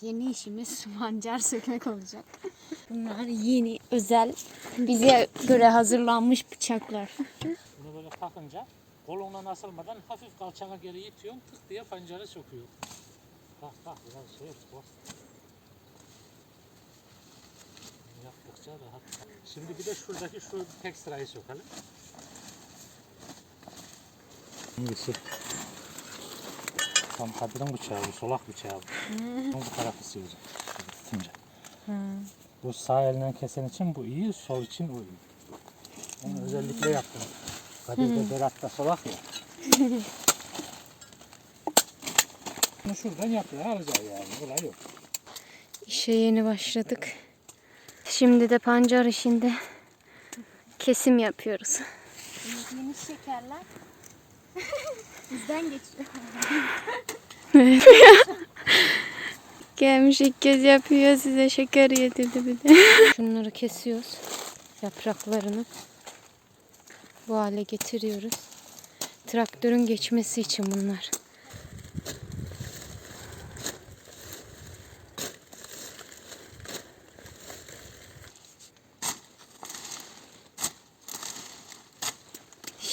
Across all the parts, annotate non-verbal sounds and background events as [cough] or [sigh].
yeni işimiz [laughs] mancar sökmek olacak. [laughs] Bunlar yeni, özel, bize göre hazırlanmış bıçaklar. Bunu böyle takınca kolunla asılmadan hafif kalçana geri itiyorsun tık diye pancarı sokuyor. Bak bak biraz şey bak. Yaptıkça rahat. Şimdi bir de şuradaki şu tek sırayı sokalım. Hangisi? Tam kadının bıçağı bu, solak bıçağı bu. Bu tarafı şöyle tutunca. Bu sağ elinden kesen için bu iyi, sol için o iyi. Onu özellikle yaptım. Kadir'de Berat'ta solak ya. [laughs] Bunu şuradan yapıyor, alacağız yani. Olay yok. İşe yeni başladık. Şimdi de pancar işinde kesim yapıyoruz. Yeni şekerler bizden geçiyor. [laughs] Gelmiş ilk kez yapıyor size şeker yedirdi bir de. [laughs] Şunları kesiyoruz. Yapraklarını bu hale getiriyoruz. Traktörün geçmesi için bunlar.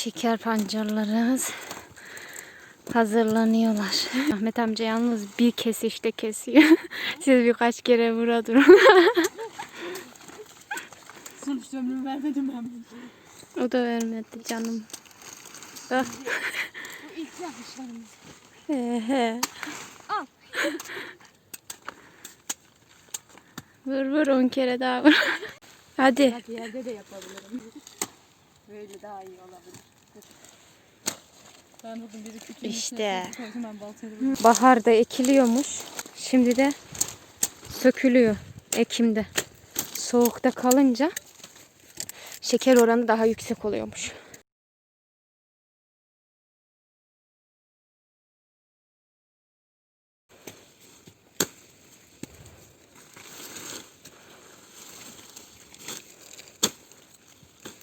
Şeker pancarlarımız hazırlanıyorlar. Ahmet amca yalnız bir kesişte kesiyor. [laughs] Siz birkaç kere vura durun. [laughs] Sırf ömrümü vermedim ben bunu. o da vermedi canım. Ah. Bu ilk yapışlarımız. He he. Al. Vur vur on kere daha vur. [laughs] Hadi. Hadi yerde de yapabilirim. Böyle daha iyi olabilir. Ben bugün biri küçük İşte. koydum ben baltayla. Baharda ekiliyormuş. Şimdi de sökülüyor Ekim'de. Soğukta kalınca şeker oranı daha yüksek oluyormuş.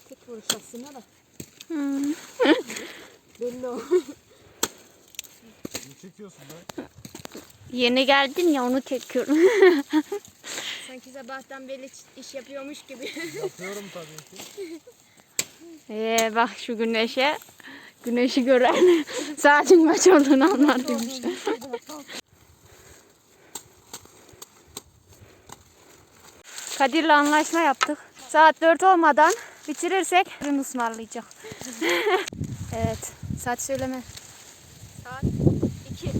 Tek vuruş aslında da. [laughs] Hmm. Belli o. Ne çekiyorsun be? Yeni geldin ya onu çekiyorum. [laughs] Sanki sabahtan beri iş yapıyormuş gibi. Yapıyorum tabii ki. Ee, bak şu güneşe. Güneşi gören [laughs] saatin kaç olduğunu anlar demiş. [laughs] Kadir'le anlaşma yaptık. Saat 4 olmadan bitirirsek ürün ısmarlayacak. evet. Saat söyleme. Saat 2.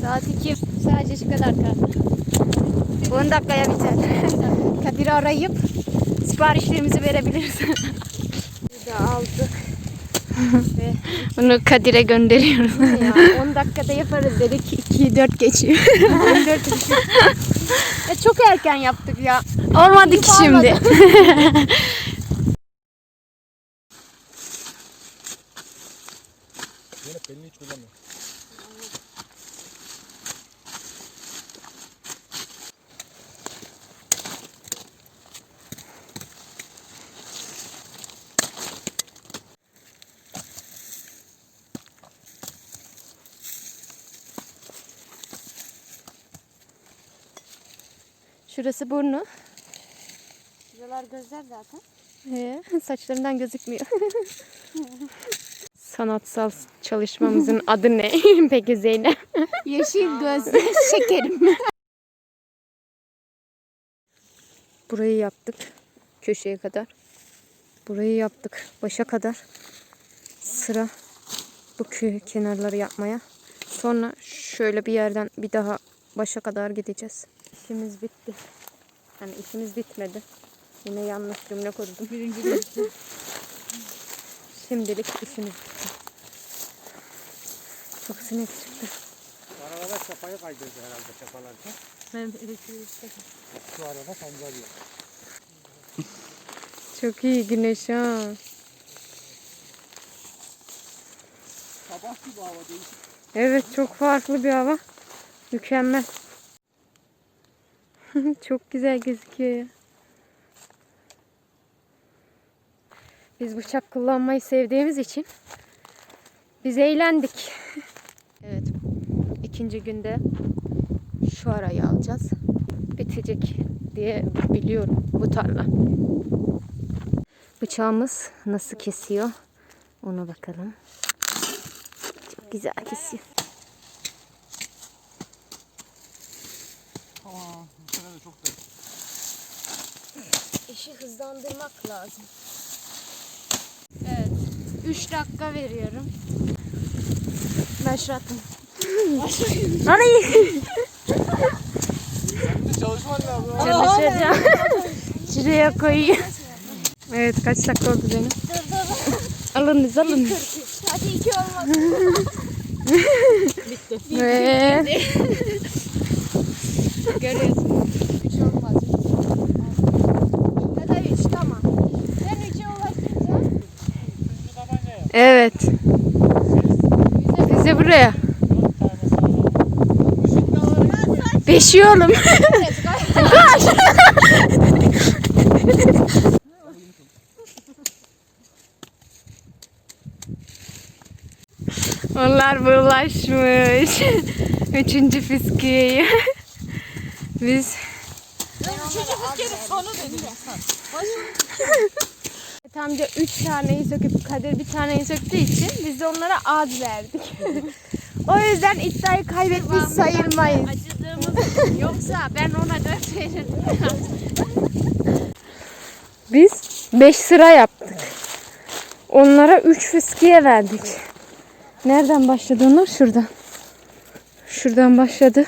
Saat 2. Sadece şu kadar kaldı. 10 dakikaya biter. [laughs] Kadir'i arayıp siparişlerimizi verebiliriz. [laughs] Bir de aldık. [laughs] Bunu Kadir'e gönderiyoruz. ya 10 dakikada yaparız dedik. 2 4 geçiyor. 14 ya çok erken yaptık ya. Olmadı ki şimdi. Şurası burnu. Şuralar gözler zaten. Ee, saçlarından gözükmüyor. [laughs] Sanatsal çalışmamızın [laughs] adı ne? [laughs] Peki Zeynep. Yeşil gözlü şekerim. Burayı yaptık. Köşeye kadar. Burayı yaptık. Başa kadar. Sıra bu kö- kenarları yapmaya. Sonra şöyle bir yerden bir daha başa kadar gideceğiz. İşimiz bitti. Yani işimiz bitmedi. Yine yanlış cümle kurdum. Birinci [laughs] gözlü. Şimdilik işimiz bitti. Çok sinek çıktı. Arabada çapayı kaydırdı herhalde çapalarken. Ben elektriği istedim. Şu arada pancar yok. Çok iyi güneş ha. Sabah gibi hava değişik. Evet çok farklı bir hava. Mükemmel. [laughs] çok güzel gözüküyor ya. Biz bıçak kullanmayı sevdiğimiz için biz eğlendik. [laughs] evet. ikinci günde şu arayı alacağız. Bitecek diye biliyorum bu tarla. Bıçağımız nasıl kesiyor? Ona bakalım. Çok güzel kesiyor. İşi hızlandırmak lazım. Evet. 3 dakika veriyorum. Başlattım. Ay! Çalışman lazım. Çalışacağım. Şuraya koyayım. Evet kaç dakika oldu benim? Alınız alınız. Hadi 2 olmaz. Ve [laughs] Görüyorsun. 3 olmaz. Ya da 3 tamam. Ben 3'e ulaşınca evet. Bize buraya. Beşi oğlum. Onlar bulaşmış. Üçüncü fiskiyeyi. Biz Evet amca üç taneyi söküp Kadir bir taneyi söktüğü için biz de onlara az verdik. [laughs] o yüzden iddiayı kaybetmiş sayılmayız. acıdığımız [laughs] yoksa ben ona 4 veririm. [laughs] Biz 5 sıra yaptık. Onlara 3 fiskiye verdik. Nereden başladı onlar? Şuradan. Şuradan başladı.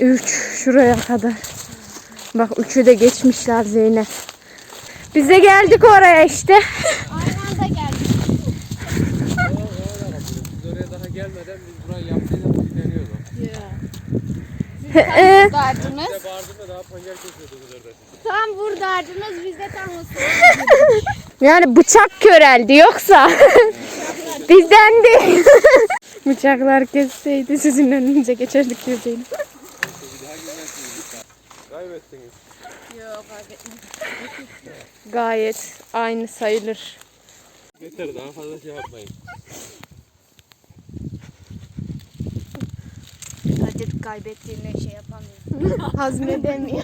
3 şuraya kadar. Bak üçü de geçmişler Zeynep. Biz de geldik oraya işte. Aynı anda geldik. Biz oraya daha gelmeden biz burayı yaptıydık biz deniyorduk. Ee, Dardınız. Bize bağırdın da daha pancar kesiyordunuz orada. Tam buradardınız biz de tam ısırdık. [laughs] yani bıçak köreldi yoksa [laughs] bizden değil. [laughs] Bıçaklar kesseydi sizin önünüze geçerdik Zeynep. Kaybettiniz. Gayet aynı sayılır. Yeter daha fazla şey yapmayın. Kadir kaybettiğinde şey yapamıyor. [laughs] Hazmedemiyor.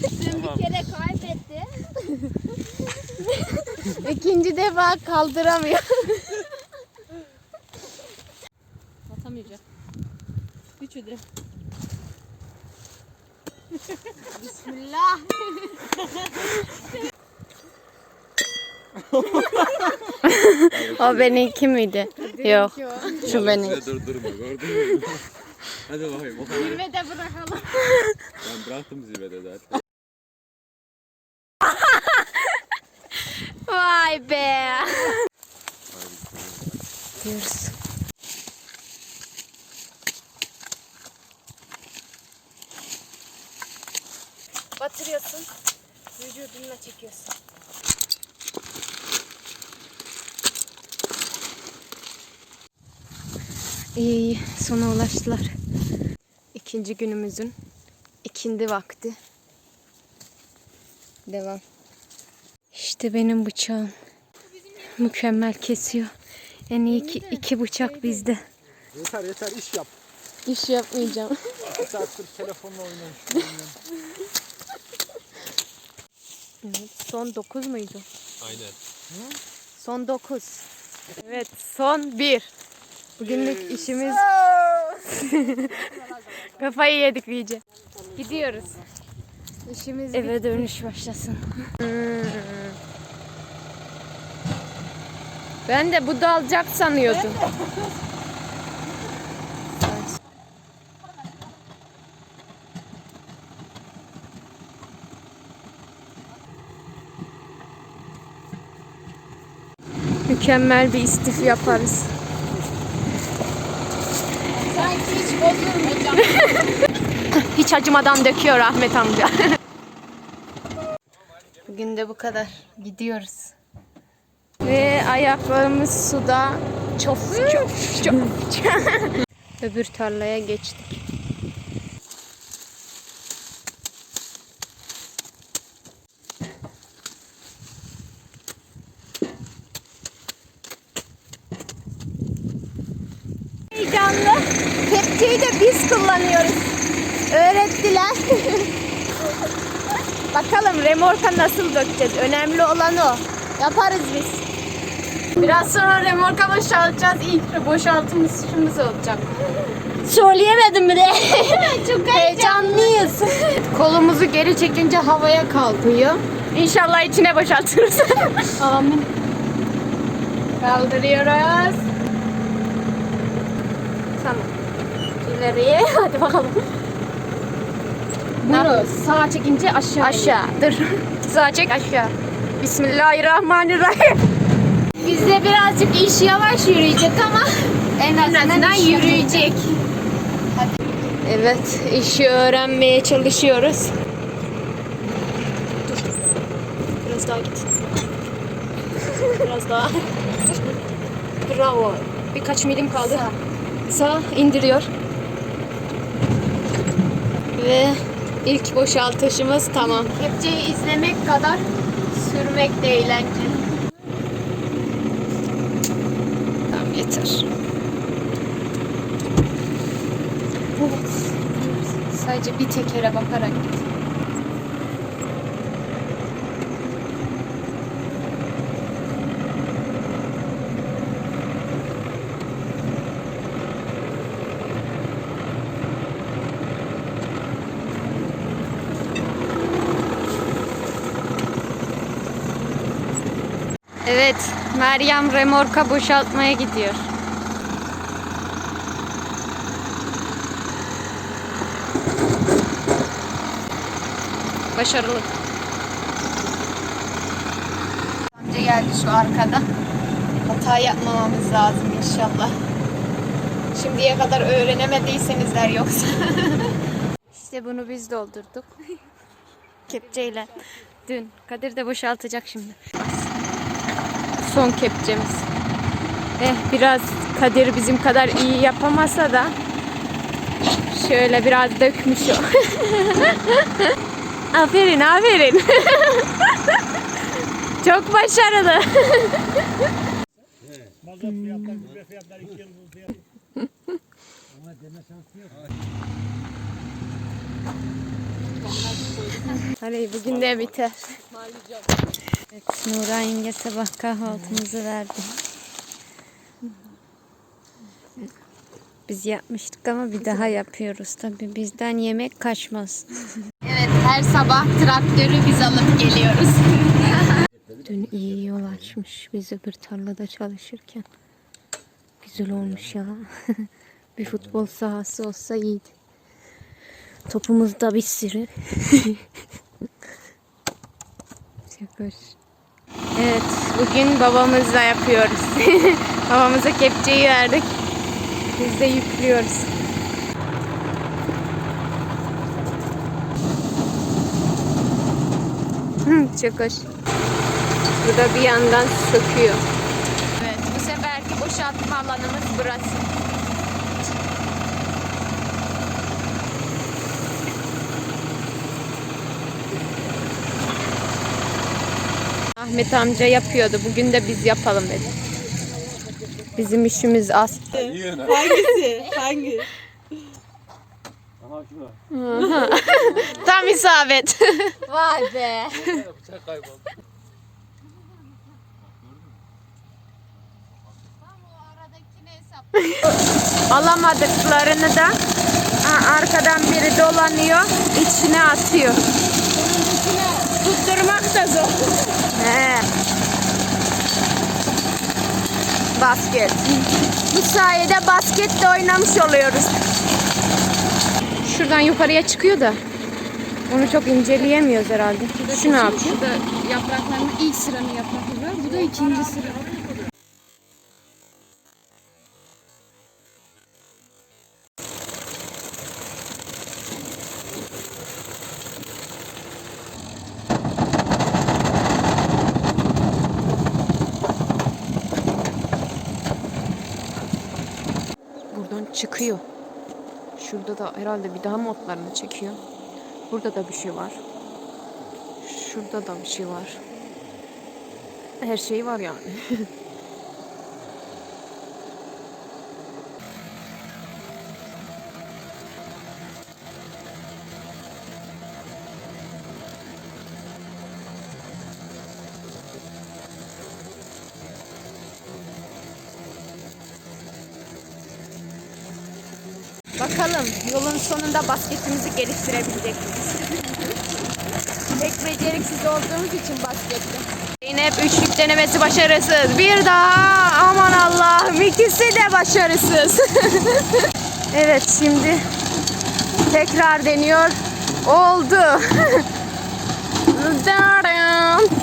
Dün bir kere kaybetti. [laughs] İkinci defa kaldıramıyor. Atamayacak. Üçü de. Bismillah. [laughs] O benimki miydi? Yok. Şu benim. Durdurma gördün mü? [laughs] Hadi bakayım o kadar. Zirvede bırakalım. Ben bıraktım zirvede zaten. [laughs] Vay be. Diyoruz. Batırıyorsun. Vücudunla çekiyorsun. İyi iyi sona ulaştılar. İkinci günümüzün ikindi vakti. Devam. İşte benim bıçağım. Mükemmel kesiyor. En iyi iki, iki bıçak bizde. Yeter yeter iş yap. İş yapmayacağım. Bir saattir telefonla oynuyorsun. [laughs] Evet, son 9 muydu? Aynen. Son 9. Evet son 1. Bugünlük işimiz [laughs] kafayı yedik iyice. Gidiyoruz. İşimiz Eve dönüş başlasın. Ben de bu dalacak sanıyordum. Mükemmel bir istif yaparız. sanki hiç bozulmayacak. Hiç acımadan döküyor Ahmet amca. Bugün de bu kadar. Gidiyoruz. Ve ayaklarımız suda çok çok çok. [laughs] Öbür tarlaya geçtik. Heyecanlı. Kepçeyi de biz kullanıyoruz. Öğrettiler. [laughs] Bakalım remorka nasıl dökeceğiz. Önemli olan o. Yaparız biz. Biraz sonra remorka boşaltacağız. İlk boşaltımız olacak. Söyleyemedim bile. [laughs] Çok Heyecanlıyız. Kolumuzu geri çekince havaya kalkıyor. İnşallah içine boşaltırız. [laughs] Amin. Kaldırıyoruz. Tamam. İleriye. [laughs] Hadi bakalım. Bunu sağa çekince aşağı. Aşağı. Dur. [laughs] Sağa çek aşağı. Bismillahirrahmanirrahim. Bizde birazcık iş yavaş yürüyecek ama En azından yürüyecek. Evet, işi öğrenmeye çalışıyoruz. Dur. Biraz daha git. Biraz daha. Bravo. Birkaç milim kaldı. Sağ. indiriyor. Ve ilk boşaltışımız tamam. Kepçeyi izlemek kadar sürmek de eğlenceli. Tamam yeter. Sadece bir tekere bakarak git. Evet, Meryem remorka boşaltmaya gidiyor. Başarılı. Amca geldi şu arkada. Hata yapmamamız lazım inşallah. Şimdiye kadar öğrenemediysenizler yoksa. [laughs] işte bunu biz doldurduk. Kepçeyle. Dün. Kadir de boşaltacak şimdi. Son kepçemiz. Eh biraz Kadir bizim kadar iyi yapamasa da şöyle biraz dökmüş o. [laughs] aferin aferin. [laughs] Çok başarılı. [laughs] Hadi bugün de biter. Evet, Nura yenge sabah kahvaltımızı verdi. Biz yapmıştık ama bir daha yapıyoruz. Tabii bizden yemek kaçmaz. Evet her sabah traktörü biz alıp geliyoruz. Dün iyi yol açmış biz öbür tarlada çalışırken. Güzel olmuş ya. [laughs] bir futbol sahası olsa iyiydi. Topumuz da bir sürü. [laughs] Hoş. Evet, bugün babamızla yapıyoruz. [laughs] Babamıza kepçeyi verdik. Biz de yüklüyoruz. [laughs] Hoş. Bu da bir yandan söküyor. Evet, bu seferki boşaltma alanımız burası. Ahmet amca yapıyordu. Bugün de biz yapalım dedi. Bizim işimiz az. Hangisi? Hangi? Tam isabet. Vay be. Bıçak kayboldu. Alamadıklarını da arkadan biri dolanıyor, içine atıyor. Tutturmak da zor. He. Basket. Bu sayede basket de oynamış oluyoruz. Şuradan yukarıya çıkıyor da. Onu çok inceleyemiyoruz herhalde. Şu ne yapıyor? Şurada yapraklarının ilk sıranın yaprakları. Bu da ikinci sıra. Buradan çıkıyor. Şurada da herhalde bir daha modlarını çekiyor. Burada da bir şey var. Şurada da bir şey var. Her şey var yani. [laughs] Yolun sonunda basketimizi geliştirebilecek miyiz? Pek beceriksiz olduğumuz için baskette. Zeynep üçlük denemesi başarısız. Bir daha aman Allah'ım ikisi de başarısız. [laughs] evet şimdi tekrar deniyor. Oldu. [laughs]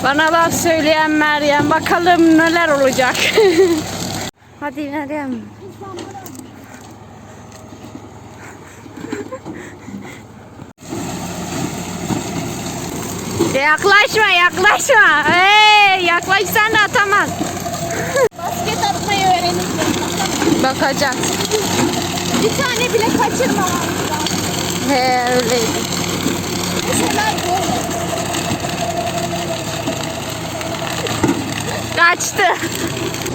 Bana laf söyleyen Meryem bakalım neler olacak. [laughs] Hadi Meryem. Yaklaşma yaklaşma. Hey, yaklaşsan da atamaz. Basket atmayı öğrenirsin. Bakacağız. Bir tane bile kaçırmamamız lazım. He öyleydi. Mesela böyle. Kaçtı.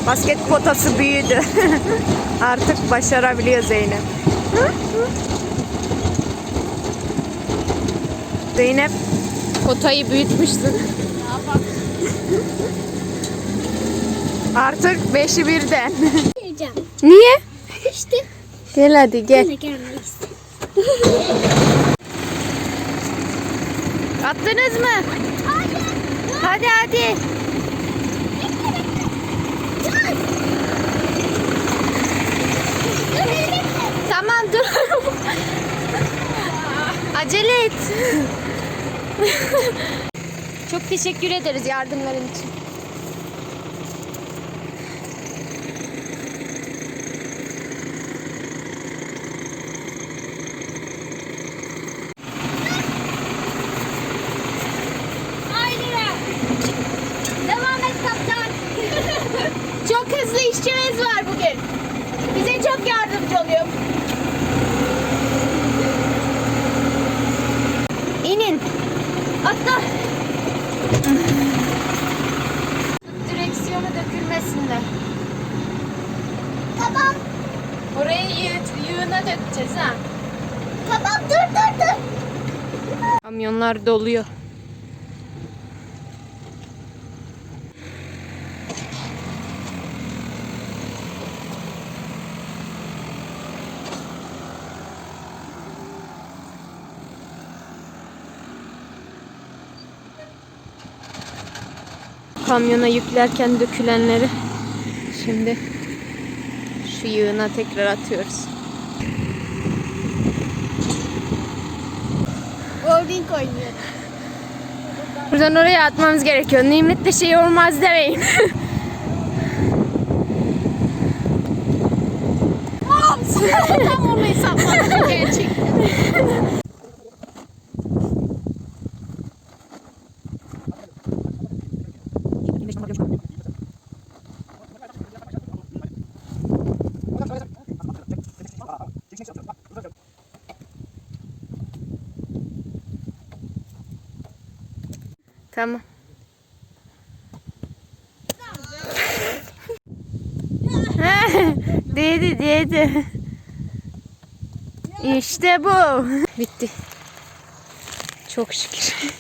Basket potası büyüdü. [laughs] Artık başarabiliyor Zeynep. Zeynep potayı büyütmüşsün. Artık beşi birden. Niye? İşte Gel hadi gel. ne gelmek. Attınız mı? Hadi hadi. Tamam dur. Acele et. Çok teşekkür ederiz yardımların için. Aynen. Devam et kaptan. çok hızlı işçimiz var bugün. Bize çok yardımcı oluyor. İnin. Atla. Direksiyonu dökülmesin de. Tamam. Orayı yığ- yığına dökeceğiz ha. Tamam dur dur dur. Kamyonlar doluyor. Kamyona yüklerken dökülenleri şimdi şu yığına tekrar atıyoruz. Bowling oynuyor. Buradan oraya atmamız gerekiyor. Nimetle şey olmaz demeyin. Tam onu hesapladım tamam. [laughs] değdi değdi. İşte bu. Bitti. Çok şükür.